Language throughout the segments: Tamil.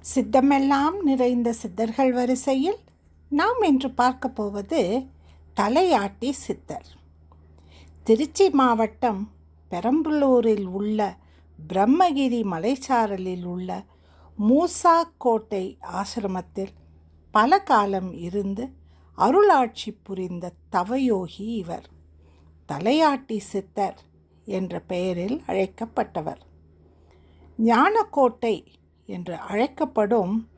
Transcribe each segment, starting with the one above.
சித்தமெல்லாம் நிறைந்த சித்தர்கள் வரிசையில் நாம் இன்று பார்க்க போவது தலையாட்டி சித்தர். திருச்சி மாவட்டம் பெரம்பலூரில் உள்ள பிரம்மகிரி மலைச்சாரலில் உள்ள மூசா கோட்டை ஆசிரமத்தில் பல காலம் இருந்து அருளாட்சி புரிந்த தவயோகி இவர். தலையாட்டி சித்தர் என்ற பெயரில் அழைக்கப்பட்டவர். ஞானக்கோட்டை என்று அழைக்கப்படும்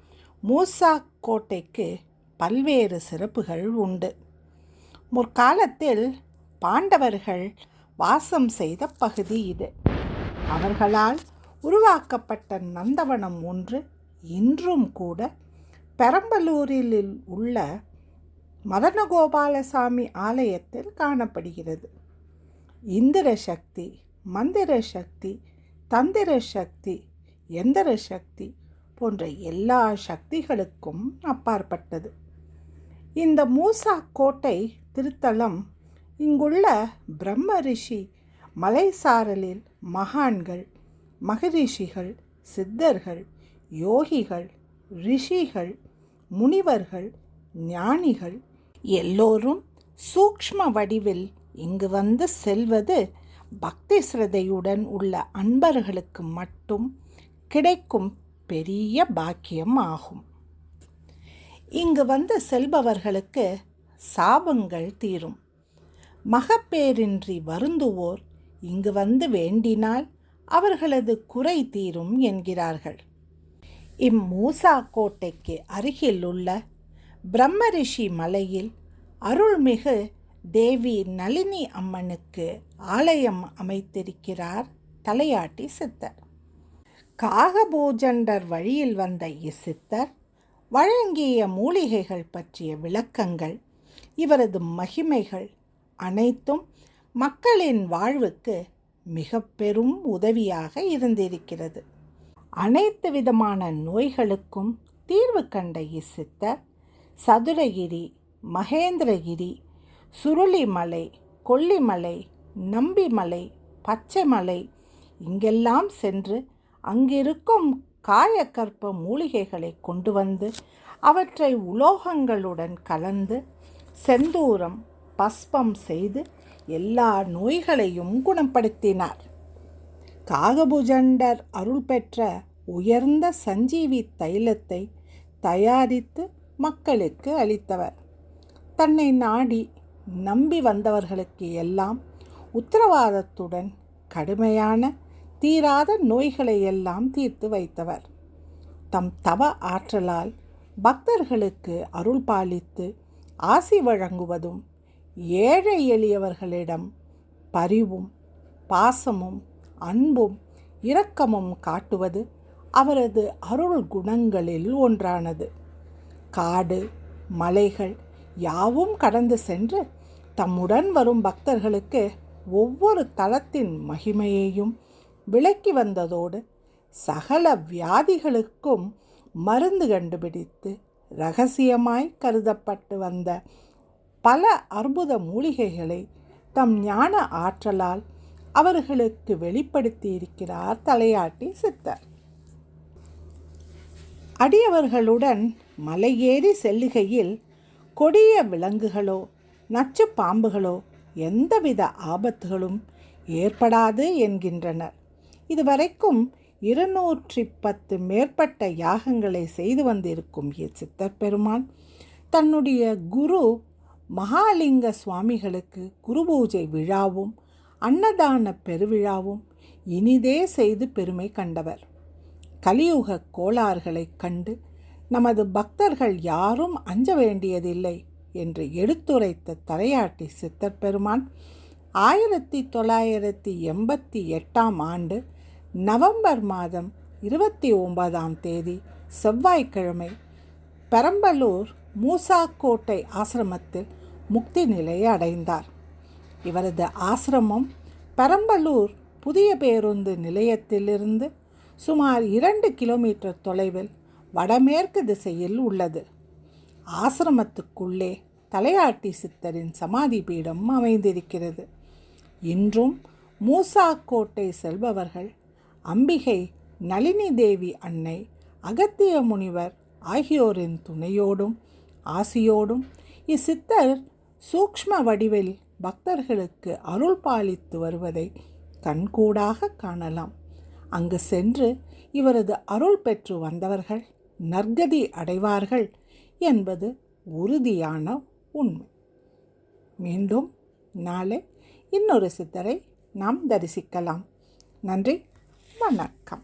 மூசா கோட்டைக்கு பல்வேறு சிறப்புகள் உண்டு. முற்காலத்தில் பாண்டவர்கள் வாசம் செய்த பகுதி இது. அவர்களால் உருவாக்கப்பட்ட நந்தவனம் ஒன்று இன்றும் கூட பெரம்பலூரில் உள்ள மதனகோபாலசாமி ஆலயத்தில் காணப்படுகிறது. இந்திர சக்தி மந்திர சக்தி தந்திர சக்தி எந்திர சக்தி போன்ற எல்லா சக்திகளுக்கும் அப்பாற்பட்டது. இந்த மூசா கோட்டை திருத்தலம் இங்குள்ள பிரம்ம ரிஷி மலைசாரலில் மகான்கள் மகரிஷிகள் சித்தர்கள் யோகிகள் ரிஷிகள் முனிவர்கள் ஞானிகள் எல்லோரும் சூக்ஷ்ம வடிவில் இங்கு வந்து செல்வது பக்தி சிரதையுடன் உள்ள அன்பர்களுக்கு மட்டும் கிடைக்கும் பெரிய பாக்கியம் ஆகும். இங்கு வந்து செல்பவர்களுக்கு சாபங்கள் தீரும். மகப்பேரின்றி வருந்துவோர் இங்கு வந்து வேண்டினால் அவர்களது குறை தீரும் என்கிறார்கள். இம்மூசா கோட்டைக்கு அருகில் உள்ள பிரம்மரிஷி மலையில் அருள்மிகு தேவி நளினி அம்மனுக்கு ஆலயம் அமைத்திருக்கிறார் தலையாட்டி சித்தர். காகபூஜண்டர் வழியில் வந்த இசித்தர் வழங்கிய மூலிகைகள் பற்றிய விளக்கங்கள் இவரது மகிமைகள் அனைத்தும் மக்களின் வாழ்வுக்கு மிக பெரும் உதவியாக இருந்திருக்கிறது. அனைத்து விதமான நோய்களுக்கும் தீர்வு கண்ட இசித்தர் சதுரகிரி மகேந்திரகிரி சுருளிமலை கொல்லிமலை நம்பிமலை பச்சைமலை இங்கெல்லாம் சென்று அங்கிருக்கும் காயக்கற்ப மூலிகைகளை கொண்டு வந்து அவற்றை உலோகங்களுடன் கலந்து செந்தூரம் பஸ்பம் செய்து எல்லா நோய்களையும் குணப்படுத்தினார். காகபுஜண்டர் அருள் பெற்ற உயர்ந்த சஞ்சீவி தைலத்தை தயாரித்து மக்களுக்கு அளித்தவர். தன்னை நாடி நம்பி வந்தவர்களுக்கு எல்லாம் உத்தரவாதத்துடன் கடுமையான தீராத நோய்களை எல்லாம் தீர்த்து வைத்தவர். தம் தவ ஆற்றலால் பக்தர்களுக்கு அருள் பாலித்து ஆசி வழங்குவதும் ஏழை எளியவர்களிடம் பரிவும் பாசமும் அன்பும் இரக்கமும் காட்டுவது அவரது அருள் குணங்களில் ஒன்றானது. காடு மலைகள் யாவும் கடந்து சென்று தம்முடன் வரும் பக்தர்களுக்கு ஒவ்வொரு தளத்தின் மகிமையையும் விளக்கி வந்ததோடு சகல வியாதிகளுக்கும் மருந்து கண்டுபிடித்து ரகசியமாய் கருதப்பட்டு வந்த பல அற்புத மூலிகைகளை தம் ஞான ஆற்றலால் அவர்களுக்கு வெளிப்படுத்தி இருக்கிறார் தலையாட்டி சித்தர். அடியவர்களுடன் மலையேறி செல்லுகையில் கொடிய விலங்குகளோ நச்சு பாம்புகளோ எந்தவித ஆபத்துகளும் ஏற்படாது என்கின்றனர். இதுவரைக்கும் இருநூற்றி பத்து மேற்பட்ட யாகங்களை செய்து வந்திருக்கும் சித்தர் பெருமான். தன்னுடைய குரு மகாலிங்க சுவாமிகளுக்கு குரு பூஜை விழாவும் அன்னதான பெருவிழாவும் இனிதே செய்து பெருமை கண்டவர். கலியுக கோளாறுகளைக் கண்டு நமது பக்தர்கள் யாரும் அஞ்ச வேண்டியதில்லை என்று எடுத்துரைத்த தலையாட்டி சித்தர் பெருமான் ஆயிரத்தி தொள்ளாயிரத்தி எண்பத்தி எட்டாம் ஆண்டு நவம்பர் மாதம் இருபத்தி ஒன்பதாம் தேதி செவ்வாய்க்கிழமை பெரம்பலூர் மூசாக்கோட்டை ஆசிரமத்தில் முக்தி நிலையை அடைந்தார். இவரது ஆசிரமம் பெரம்பலூர் புதிய பேருந்து நிலையத்திலிருந்து சுமார் இரண்டு கிலோமீட்டர் தொலைவில் வடமேற்கு திசையில் உள்ளது. ஆசிரமத்துக்குள்ளே தலையாட்டி சித்தரின் சமாதி பீடம் அமைந்திருக்கிறது. இன்றும் மூசாக்கோட்டை செல்பவர்கள் அம்பிகை நளினி தேவி அன்னை அகத்திய முனிவர் ஆகியோரின் துணையோடும் ஆசியோடும் இச்சித்தர் சூக்ஷ்ம வடிவில் பக்தர்களுக்கு அருள் பாலித்து வருவதை கண்கூடாக காணலாம். அங்கு சென்று இவரது அருள் பெற்று வந்தவர்கள் நற்கதி அடைவார்கள் என்பது உறுதியான உண்மை. மீண்டும் நாளை இன்னொரு சித்தரை நாம் தரிசிக்கலாம். நன்றி. ま、なか